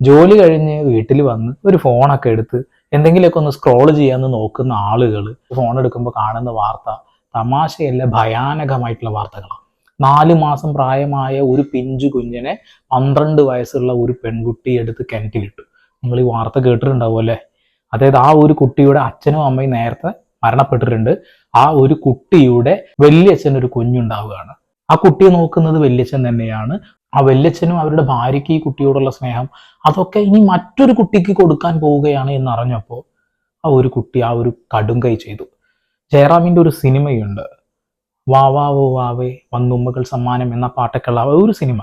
ജോലി കഴിഞ്ഞ് വീട്ടിൽ വന്ന് ഒരു ഫോണൊക്കെ എടുത്ത് എന്തെങ്കിലുമൊക്കെ ഒന്ന് സ്ക്രോൾ ചെയ്യാന്ന് നോക്കുന്ന ആളുകൾ ഫോൺ എടുക്കുമ്പോൾ കാണുന്ന വാർത്ത തമാശയല്ല ഭയാനകമായിട്ടുള്ള വാർത്തകളാണ് നാല് മാസം പ്രായമായ ഒരു പിഞ്ചു കുഞ്ഞിനെ പന്ത്രണ്ട് വയസ്സുള്ള ഒരു പെൺകുട്ടി എടുത്ത് കിണറ്റിലിട്ടു നിങ്ങൾ ഈ വാർത്ത കേട്ടിട്ടുണ്ടാവും അല്ലേ? അതായത് ആ ഒരു കുട്ടിയുടെ അച്ഛനും അമ്മയും നേരത്തെ മരണപ്പെട്ടിട്ടുണ്ട്. ആ ഒരു കുട്ടിയുടെ വലിയച്ഛൻ ഒരു കുഞ്ഞുണ്ടാവുകയാണ്. ആ കുട്ടിയെ നോക്കുന്നത് വലിയച്ഛൻ തന്നെയാണ്. ആ വല്യച്ഛനും അവരുടെ ഭാര്യയ്ക്ക് ഈ കുട്ടിയോടുള്ള സ്നേഹം അതൊക്കെ ഇനി മറ്റൊരു കുട്ടിക്ക് കൊടുക്കാൻ പോവുകയാണ് എന്ന് അറിഞ്ഞപ്പോൾ ആ ഒരു കുട്ടി ആ ഒരു കടുങ്കൈ ചെയ്തു. ജയറാമിന്റെ ഒരു സിനിമയുണ്ട്. വാ വാ വോ വാവേ വന്നുമ്മകൾ സമ്മാനം എന്ന പാട്ടൊക്കെയുള്ള ഒരു സിനിമ.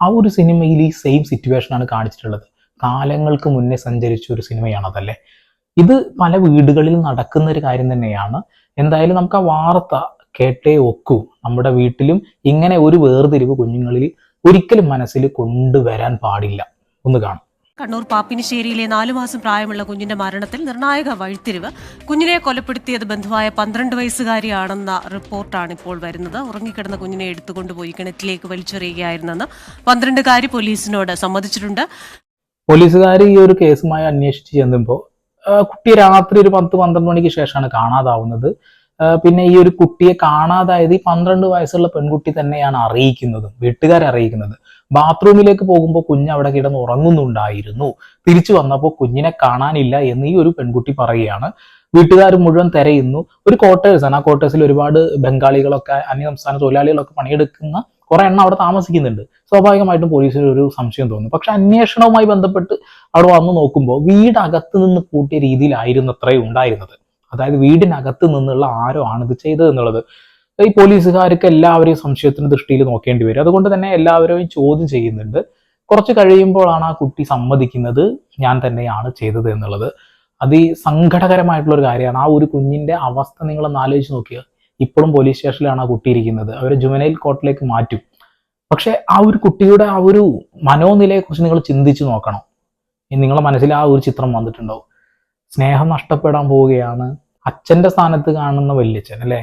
ആ ഒരു സിനിമയിൽ ഈ സെയിം സിറ്റുവേഷനാണ് കാണിച്ചിട്ടുള്ളത്. കാലങ്ങൾക്ക് മുന്നേ സഞ്ചരിച്ച ഒരു സിനിമയാണ് അതല്ലേ ഇത് പല വീടുകളിൽ നടക്കുന്ന ഒരു കാര്യം തന്നെയാണ്. എന്തായാലും നമുക്ക് ആ വാർത്ത കേട്ടേ ഒക്കൂ. നമ്മുടെ വീട്ടിലും ഇങ്ങനെ ഒരു വേർതിരിവ് കുഞ്ഞുങ്ങളിൽ ഒരിക്കലും മനസ്സിൽ കൊണ്ടുവരാൻ പാടില്ല. ഒന്ന് കാണാം. കണ്ണൂർ പാപ്പിനിശ്ശേരിയിലെ നാലു മാസം പ്രായമുള്ള കുഞ്ഞിന്റെ മരണത്തിൽ നിർണായക വഴിത്തിരിവ്. കുഞ്ഞിനെ കൊലപ്പെടുത്തിയത് ബന്ധുവായ പന്ത്രണ്ട് വയസ്സുകാരിയാണെന്ന റിപ്പോർട്ടാണ് ഇപ്പോൾ വരുന്നത്. ഉറങ്ങിക്കിടന്ന കുഞ്ഞിനെ എടുത്തുകൊണ്ടുപോയി കിണറ്റിലേക്ക് വലിച്ചെറിയുകയായിരുന്നെന്ന് പന്ത്രണ്ടുകാരി പോലീസിനോട് സമ്മതിച്ചിട്ടുണ്ട്. പോലീസുകാർ ഈ ഒരു കേസുമായി അന്വേഷിച്ച് ചെന്നുമ്പോൾ കുട്ടി രാത്രി ഒരു പത്ത് പന്ത്രണ്ട് മണിക്ക് ശേഷമാണ് കാണാതാവുന്നത്. പിന്നെ ഈ ഒരു കുട്ടിയെ കാണാതായത് ഈ പന്ത്രണ്ട് വയസ്സുള്ള പെൺകുട്ടി തന്നെയാണ് അറിയിക്കുന്നത് വീട്ടുകാരെ അറിയിക്കുന്നത്. ബാത്റൂമിലേക്ക് പോകുമ്പോൾ കുഞ്ഞ് അവിടെ കിടന്ന് ഉറങ്ങുന്നുണ്ടായിരുന്നു. തിരിച്ചു വന്നപ്പോൾ കുഞ്ഞിനെ കാണാനില്ല എന്ന് ഈ ഒരു പെൺകുട്ടി പറയുകയാണ്. വീട്ടുകാർ മുഴുവൻ തിരയുന്നു. ഒരു ക്വാർട്ടേഴ്സാണ് ആ ക്വാർട്ടേഴ്സിൽ ഒരുപാട് ബംഗാളികളൊക്കെ അന്യ അന്യസംസ്ഥാന തൊഴിലാളികളൊക്കെ പണിയെടുക്കുന്ന കുറെ എണ്ണം അവിടെ താമസിക്കുന്നുണ്ട്. സ്വാഭാവികമായിട്ടും പോലീസിന് ഒരു സംശയം തോന്നുന്നു പക്ഷെ അന്വേഷണവുമായി ബന്ധപ്പെട്ട് അവിടെ വന്ന് നോക്കുമ്പോൾ വീടകത്ത് നിന്ന് കൂട്ടിയ രീതിയിലായിരുന്നു അത്രയും ഉണ്ടായിരുന്നത്. അതായത് വീടിനകത്ത് നിന്നുള്ള ആരോ ആണ് ഇത് ചെയ്തത് എന്നുള്ളത്. ഈ പോലീസുകാർക്ക് എല്ലാവരെയും സംശയത്തിന് ദൃഷ്ടിയിൽ നോക്കേണ്ടി വരും. അതുകൊണ്ട് തന്നെ എല്ലാവരെയും ചോദ്യം ചെയ്യുന്നുണ്ട്. കുറച്ച് കഴിയുമ്പോഴാണ് ആ കുട്ടി സമ്മതിക്കുന്നത് ഞാൻ തന്നെയാണ് ചെയ്തത് എന്നുള്ളത്. അത് ഈ സങ്കടകരമായിട്ടുള്ള ഒരു കാര്യമാണ്. ആ ഒരു കുഞ്ഞിന്റെ അവസ്ഥ നിങ്ങൾ ഒന്ന് ആലോചിച്ച് നോക്കുക ഇപ്പോഴും പോലീസ് സ്റ്റേഷനിലാണ് ആ കുട്ടി ഇരിക്കുന്നത്. അവരെ ജുവനൈൽ കോർട്ടിലേക്ക് മാറ്റും. പക്ഷെ ആ ഒരു കുട്ടിയുടെ ആ ഒരു മനോനിലയെ കുറിച്ച് നിങ്ങൾ ചിന്തിച്ചു നോക്കണം. നിങ്ങളുടെ മനസ്സിൽ ആ ഒരു ചിത്രം വന്നിട്ടുണ്ടാവും. സ്നേഹം നഷ്ടപ്പെടാൻ പോവുകയാണ്. അച്ഛന്റെ സ്ഥാനത്ത് കാണുന്ന വല്യച്ഛൻ അല്ലെ?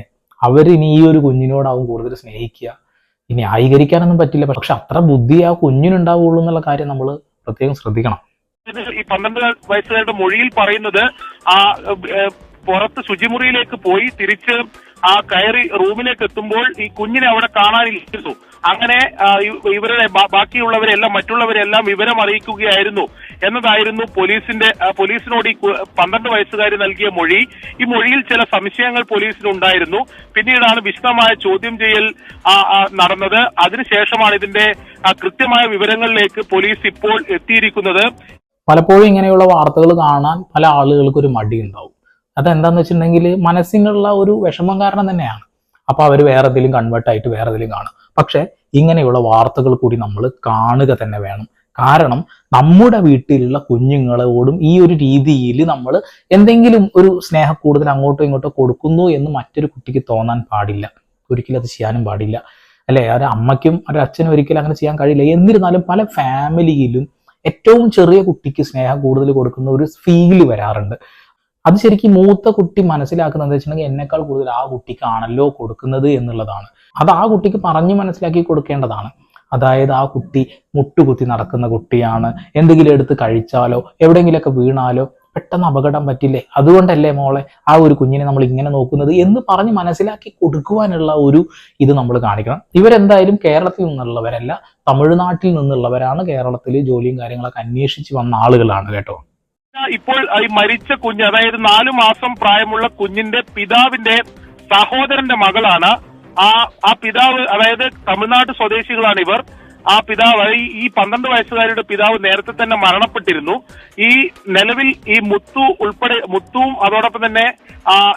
ഇനി ഈ ഒരു കുഞ്ഞിനോടാവും കൂടുതൽ സ്നേഹിക്കുക. ഇനി ന്യായീകരിക്കാനൊന്നും പറ്റില്ല. പക്ഷെ അത്ര ബുദ്ധി ആ കുഞ്ഞിനുണ്ടാവുള്ളൂ എന്നുള്ള കാര്യം നമ്മൾ പ്രത്യേകം ശ്രദ്ധിക്കണം. ഈ പന്ത്രണ്ട് വയസ്സുകാരുടെ മൊഴിയിൽ പറയുന്നത് ആ പുറത്ത് ശുചിമുറിയിലേക്ക് പോയി തിരിച്ച് ആ കയറി റൂമിലേക്ക് എത്തുമ്പോൾ ഈ കുഞ്ഞിനെ അവിടെ കാണാനിരിക്കുന്നു. അങ്ങനെ ഇവരുടെ ബാക്കിയുള്ളവരെല്ലാം മറ്റുള്ളവരെല്ലാം വിവരം അറിയിക്കുകയായിരുന്നു. എന്നതായിരുന്നു പോലീസിന്റെ പോലീസിനോട് ഈ പന്ത്രണ്ട് വയസ്സുകാരി നൽകിയ മൊഴി. ഈ മൊഴിയിൽ ചില സംശയങ്ങൾ പോലീസിന് പോലീസിനുണ്ടായിരുന്നു. പിന്നീടാണ് വിശദമായ ചോദ്യം ചെയ്യൽ നടന്നത്. അതിനുശേഷമാണ് ഇതിന്റെ കൃത്യമായ വിവരങ്ങളിലേക്ക് പോലീസ് ഇപ്പോൾ എത്തിയിരിക്കുന്നത്. പലപ്പോഴും ഇങ്ങനെയുള്ള വാർത്തകൾ കാണാൻ പല ആളുകൾക്ക് ഒരു മടി ഉണ്ടാവും അതെന്താന്ന് വെച്ചിട്ടുണ്ടെങ്കിൽ മനസ്സിനുള്ള ഒരു വിഷമം കാരണം തന്നെയാണ്. അപ്പൊ അവർ വേറെ എന്തെങ്കിലും കൺവേർട്ട് ആയിട്ട് വേറെ എന്തെങ്കിലും കാണും. പക്ഷെ ഇങ്ങനെയുള്ള വാർത്തകൾ കൂടി നമ്മൾ കാണുക തന്നെ വേണം. കാരണം നമ്മുടെ വീട്ടിലുള്ള കുഞ്ഞുങ്ങളോടും ഈ ഒരു രീതിയിൽ നമ്മൾ എന്തെങ്കിലും ഒരു സ്നേഹം കൂടുതൽ അങ്ങോട്ടോ ഇങ്ങോട്ടോ കൊടുക്കുന്നു എന്ന് മറ്റൊരു കുട്ടിക്ക് തോന്നാൻ പാടില്ല. ഒരിക്കലും അത് ചെയ്യാനും പാടില്ല. അല്ലെ? ഒരു അമ്മയ്ക്കും ഒരു അച്ഛനും ഒരിക്കലും അങ്ങനെ ചെയ്യാൻ കഴിയില്ല. എന്നിരുന്നാലും പല ഫാമിലിയിലും ഏറ്റവും ചെറിയ കുട്ടിക്ക് സ്നേഹം കൂടുതൽ കൊടുക്കുന്ന ഒരു ഫീൽ വരാറുണ്ട്. അത് ശരിക്കും മൂത്ത കുട്ടി മനസ്സിലാക്കുന്നത് എന്താ വെച്ചിട്ടുണ്ടെങ്കിൽ എന്നെക്കാൾ കൂടുതൽ ആ കുട്ടിക്കാണല്ലോ കൊടുക്കുന്നത് എന്നുള്ളതാണ്. അത് ആ കുട്ടിക്ക് പറഞ്ഞു മനസ്സിലാക്കി കൊടുക്കേണ്ടതാണ്. അതായത് ആ കുട്ടി മുട്ടുകുത്തി നടക്കുന്ന കുട്ടിയാണ്. എന്തെങ്കിലും എടുത്ത് കഴിച്ചാലോ എവിടെയെങ്കിലുമൊക്കെ വീണാലോ പെട്ടെന്ന് അപകടം പറ്റില്ലേ? അതുകൊണ്ടല്ലേ മോളെ ആ ഒരു കുഞ്ഞിനെ നമ്മൾ ഇങ്ങനെ നോക്കുന്നത് എന്ന് പറഞ്ഞ് മനസ്സിലാക്കി കൊടുക്കുവാനുള്ള ഒരു ഇത് നമ്മൾ കാണിക്കണം. ഇവരെന്തായാലും കേരളത്തിൽ നിന്നുള്ളവരല്ല തമിഴ്നാട്ടിൽ നിന്നുള്ളവരാണ് കേരളത്തിൽ ജോലിയും കാര്യങ്ങളൊക്കെ അന്വേഷിച്ച് വന്ന ആളുകളാണ് കേട്ടോ. ഇപ്പോൾ ഈ മരിച്ച കുഞ്ഞ് അതായത് നാലു മാസം പ്രായമുള്ള കുഞ്ഞിന്റെ പിതാവിന്റെ സഹോദരന്റെ മകളാണ് ആ ആ പിതാവ് അതായത് തമിഴ്നാട് സ്വദേശികളാണ് ഇവർ. ആ പിതാവ് ഈ- പന്ത്രണ്ട് വയസ്സുകാരിയുടെ പിതാവ് നേരത്തെ തന്നെ മരണപ്പെട്ടിരുന്നു. ഈ നിലവിൽ ഈ മുത്തു ഉൾപ്പെടെ മുത്തുവും അതോടൊപ്പം തന്നെ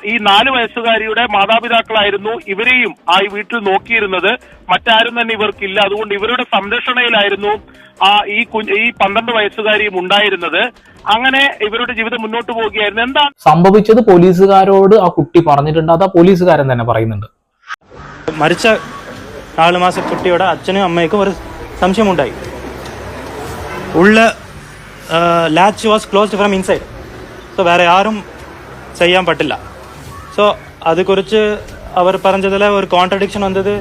ഈ നാല് വയസ്സുകാരിയുടെ മാതാപിതാക്കളായിരുന്നു ഇവരെയും ആ വീട്ടിൽ നോക്കിയിരുന്നത്. മറ്റാരും തന്നെ ഇവർക്കില്ല. അതുകൊണ്ട് ഇവരുടെ സംരക്ഷണയിലായിരുന്നു ആ ഈ ഈ പന്ത്രണ്ട് വയസ്സുകാരിയും ഉണ്ടായിരുന്നത്. അങ്ങനെ ഇവരുടെ ജീവിതം മുന്നോട്ട് പോവുകയായിരുന്നു. എന്താ സംഭവിച്ചത് പോലീസുകാരോട് ആ കുട്ടി പറഞ്ഞിട്ടുണ്ട്. അത് പോലീസുകാരൻ തന്നെ പറയുന്നുണ്ട്. മരിച്ച നാല് മാസ കുട്ടിയുടെ അച്ഛനും അമ്മയ്ക്കും ഒരു സംശയമുണ്ടായി. ഉള്ള latch was closed from inside so വേറെ ആരും ചെയ്യാൻ പറ്റില്ല. സോ അതുകുറിച്ച് അവർ പറഞ്ഞതിൽ ഒരു കോൺട്രഡിക്ഷൻ വന്നത്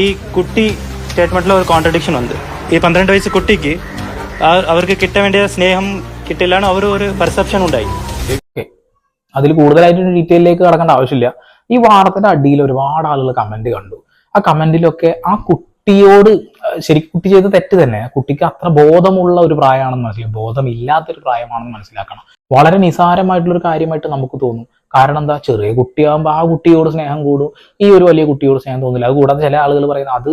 ഈ കുട്ടി സ്റ്റേറ്റ്മെന്റിൽ ഒരു കോൺട്രഡിക്ഷൻ വന്നത്. ഈ പന്ത്രണ്ട് വയസ്സ് കുട്ടിക്ക് അവർക്ക് കിട്ട വേണ്ടിയ സ്നേഹം കിട്ടില്ലാണ് അവർ ഒരു പെർസെപ്ഷൻ ഉണ്ടായി. അതിൽ കൂടുതലായിട്ട് ഡീറ്റെയിലേക്ക് കടക്കേണ്ട ആവശ്യമില്ല. ഈ വാർത്തയുടെ അടിയിൽ ഒരുപാട് ആളുകൾ കമന്റ് കണ്ടു. ആ കമന്റിലൊക്കെ ആ കുട്ടിയോട് ശരി കുട്ടി ചെയ്ത തെറ്റ് തന്നെ. കുട്ടിക്ക് അത്ര ബോധമുള്ള ഒരു പ്രായമാണെന്ന് മനസ്സിലാക്കി ബോധമില്ലാത്തൊരു പ്രായമാണെന്ന് മനസ്സിലാക്കണം. വളരെ നിസാരമായിട്ടുള്ള ഒരു കാര്യമായിട്ട് നമുക്ക് തോന്നും. കാരണം എന്താ? ചെറിയ കുട്ടിയാകുമ്പോൾ ആ കുട്ടിയോട് സ്നേഹം കൂടും. ഈ ഒരു വലിയ കുട്ടിയോട് സ്നേഹം തോന്നില്ല. അത് കൂടാതെ ചില ആളുകൾ പറയുന്നത് അത്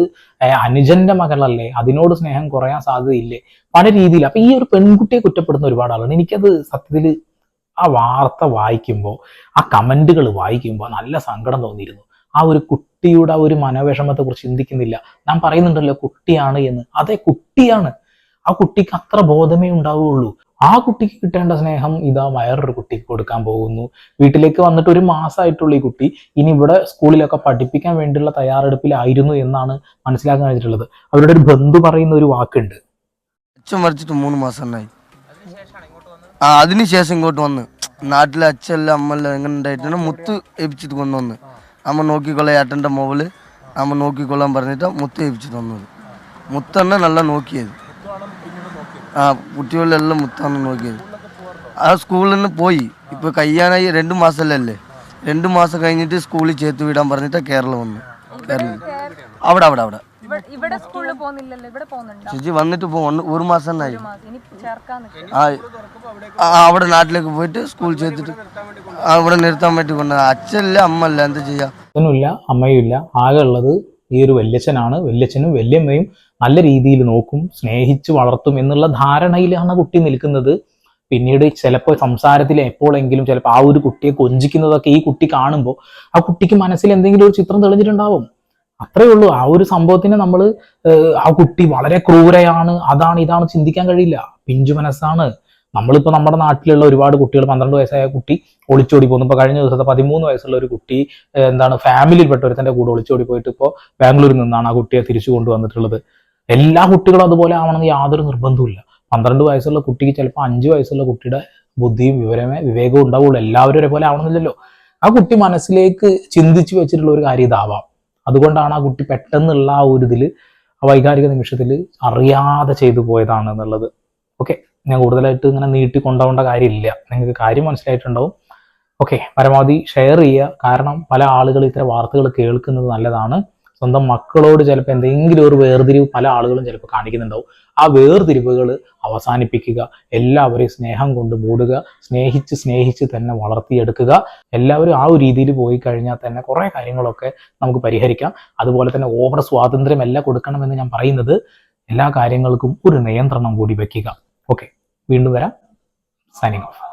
അനുജന്റെ മകളല്ലേ. അതിനോട് സ്നേഹം കുറയാൻ സാധ്യതയില്ലേ. പല രീതിയിൽ. അപ്പൊ ഈ ഒരു പെൺകുട്ടിയെ കുറ്റപ്പെടുന്ന ഒരുപാട് ആളുകൾ എനിക്കത് സത്യത്തിൽ ആ വാർത്ത വായിക്കുമ്പോൾ ആ കമന്റുകൾ വായിക്കുമ്പോൾ നല്ല സങ്കടം തോന്നിയിരുന്നു. ആ ഒരു കുട്ടിയുടെ ആ ഒരു മനോവിഷമത്തെ കുറിച്ച് ചിന്തിക്കുന്നില്ല. നാം പറയുന്നുണ്ടല്ലോ കുട്ടിയാണ് എന്ന്. അതെ കുട്ടിയാണ്. ആ കുട്ടിക്ക് അത്ര ബോധമേ ഉണ്ടാവുകയുള്ളൂ ആ കുട്ടിക്ക് കിട്ടേണ്ട സ്നേഹം ഇതാ വയറൊരു കുട്ടിക്ക് കൊടുക്കാൻ പോകുന്നു. വീട്ടിലേക്ക് വന്നിട്ട് ഒരു മാസമായിട്ടുള്ള ഈ കുട്ടി. ഇനി ഇവിടെ സ്കൂളിലൊക്കെ പഠിപ്പിക്കാൻ വേണ്ടിയുള്ള തയ്യാറെടുപ്പിലായിരുന്നു എന്നാണ് മനസ്സിലാക്കാൻ കഴിഞ്ഞിട്ടുള്ളത്. അവരുടെ ഒരു ബന്ധു പറയുന്ന ഒരു വാക്കുണ്ട്. അച്ഛൻ വരച്ചിട്ട് മൂന്ന് മാസം ഉണ്ടായി അതിനുശേഷം ഇങ്ങോട്ട് വന്ന്. നാട്ടിലെ അച്ഛല്ല അമ്മല്ല എങ്ങനെ ഉണ്ടായിട്ടാണ് മുത്ത് ഏൽപ്പിച്ചിട്ട് കൊണ്ടുവന്ന് അമ്മ നോക്കിക്കൊള്ളാം ഏട്ടന്റെ മോവൽ അമ്മ നോക്കിക്കൊള്ളാൻ പറഞ്ഞിട്ട് മുത്ത് ഏൽപ്പിച്ചിട്ട് വന്നത്. മുത്തന്നെ നല്ല നോക്കിയത്. ആ കുട്ടികളെല്ലാം മുത്താണ് നോക്കിയത്. ആ സ്കൂളിൽ നിന്ന് പോയി. ഇപ്പോൾ കയ്യാനായി രണ്ട് മാസമല്ലേ രണ്ട് മാസം കഴിഞ്ഞിട്ട് സ്കൂളിൽ ചേർത്ത് വിടാൻ പറഞ്ഞിട്ട് കേരളം വന്നു. കേരളം. അവിടെ അവിടെ അവിടെ. ഇവിടെ ഇവിടെ സ്കൂളിൽ പോകുന്നില്ലല്ലോ ഇവിടെ പോകുന്നുണ്ടോ? ചേച്ചി വന്നിട്ട് ഒന്ന് ഒരു മാസം തന്നെ ആയി. ഇനി ചേർക്കാൻ നിൽക്കും. ആ ആ, അവിടെ നാട്ടിലേക്ക് പോയിട്ട് സ്കൂൾ ചേർത്തിട്ട് അവിടെ നിർത്താൻ വേണ്ടി കൊണ്ട് അമ്മ അമ്മല്ല എന്താ ചെയ്യാ? അച്ഛനുമില്ല അമ്മയുമില്ല ആകെ ഉള്ളത് ഈ ഒരു വല്യച്ഛനാണ്. വല്യച്ഛനും വല്യമ്മയും നല്ല രീതിയിൽ നോക്കും സ്നേഹിച്ച് വളർത്തും എന്നുള്ള ധാരണയിലാണ് കുട്ടി നിൽക്കുന്നത്. പിന്നീട് ചിലപ്പോൾ സംസാരത്തിൽ എപ്പോഴെങ്കിലും ചിലപ്പോൾ ആ ഒരു കുട്ടിയെ കൊഞ്ചിക്കുന്നതൊക്കെ ഈ കുട്ടി കാണുമ്പോൾ ആ കുട്ടിക്ക് മനസ്സിൽ എന്തെങ്കിലും ഒരു ചിത്രം തെളിഞ്ഞിട്ടുണ്ടാവും. അത്രേ ഉള്ളൂ. ആ ഒരു സംഭവത്തിന് നമ്മൾ ആ കുട്ടി വളരെ ക്രൂരയാണ്. അതാണ് ഇതാണ് ചിന്തിക്കാൻ കഴിയില്ല. പിഞ്ചു മനസ്സാണ്. നമ്മളിപ്പോൾ നമ്മുടെ നാട്ടിലുള്ള ഒരുപാട് കുട്ടികൾ പന്ത്രണ്ട് വയസ്സായ കുട്ടി ഒളിച്ചോടി പോകുന്നു. ഇപ്പോൾ കഴിഞ്ഞ ദിവസത്തെ പതിമൂന്ന് വയസ്സുള്ള ഒരു കുട്ടി എന്താണ് ഫാമിലിയിൽപ്പെട്ട ഒരുത്തന്റെ കൂടെ ഒളിച്ചോടി പോയിട്ട് ഇപ്പോൾ ബാംഗ്ലൂരിൽ നിന്നാണ് ആ കുട്ടിയെ തിരിച്ചു കൊണ്ടുവന്നിട്ടുള്ളത്. എല്ലാ കുട്ടികളും അതുപോലെ ആവണമെന്ന് യാതൊരു നിർബന്ധവുമില്ല. പന്ത്രണ്ട് വയസ്സുള്ള കുട്ടിക്ക് ചിലപ്പോൾ അഞ്ച് വയസ്സുള്ള കുട്ടിയുടെ ബുദ്ധിയും വിവരമേ വിവേകവും ഉണ്ടാവുള്ളൂ. എല്ലാവരും ഒരേപോലെ ആവണമെന്നില്ലല്ലോ. ആ കുട്ടി മനസ്സിലേക്ക് ചിന്തിച്ചു വെച്ചിട്ടുള്ള ഒരു കാര്യം ഇതാവാം. അതുകൊണ്ടാണ് ആ കുട്ടി പെട്ടെന്നുള്ള ആ ഒരു ഇതിൽ വൈകാരിക നിമിഷത്തിൽ അറിയാതെ ചെയ്തു പോയതാണ് എന്നുള്ളത്. ഓക്കെ ഞാൻ കൂടുതലായിട്ട് ഇങ്ങനെ നീട്ടി കൊണ്ടുപോകേണ്ട കാര്യമില്ല. നിങ്ങൾക്ക് കാര്യം മനസ്സിലായിട്ടുണ്ടാവും. ഓക്കെ പരമാവധി ഷെയർ ചെയ്യുക. കാരണം പല ആളുകൾ ഇത്തരം വാർത്തകൾ കേൾക്കുന്നത് നല്ലതാണ്. സ്വന്തം മക്കളോട് ചിലപ്പോൾ എന്തെങ്കിലും ഒരു വേർതിരിവ് പല ആളുകളും ചിലപ്പോൾ കാണിക്കുന്നുണ്ടാവും. ആ വേർതിരിവുകൾ അവസാനിപ്പിക്കുക എല്ലാവരെയും സ്നേഹം കൊണ്ട് മൂടുക സ്നേഹിച്ച് സ്നേഹിച്ച് തന്നെ വളർത്തിയെടുക്കുക. എല്ലാവരും ആ ഒരു രീതിയിൽ പോയി കഴിഞ്ഞാൽ തന്നെ കുറേ കാര്യങ്ങളൊക്കെ നമുക്ക് പരിഹരിക്കാം. അതുപോലെ തന്നെ ഓവർ സ്വാതന്ത്ര്യം എല്ലാം കൊടുക്കണമെന്ന് ഞാൻ പറയുന്നത് എല്ലാ കാര്യങ്ങൾക്കും ഒരു നിയന്ത്രണം കൂടി വയ്ക്കുക ഓക്കെ വീണ്ടും വരാം. Signing off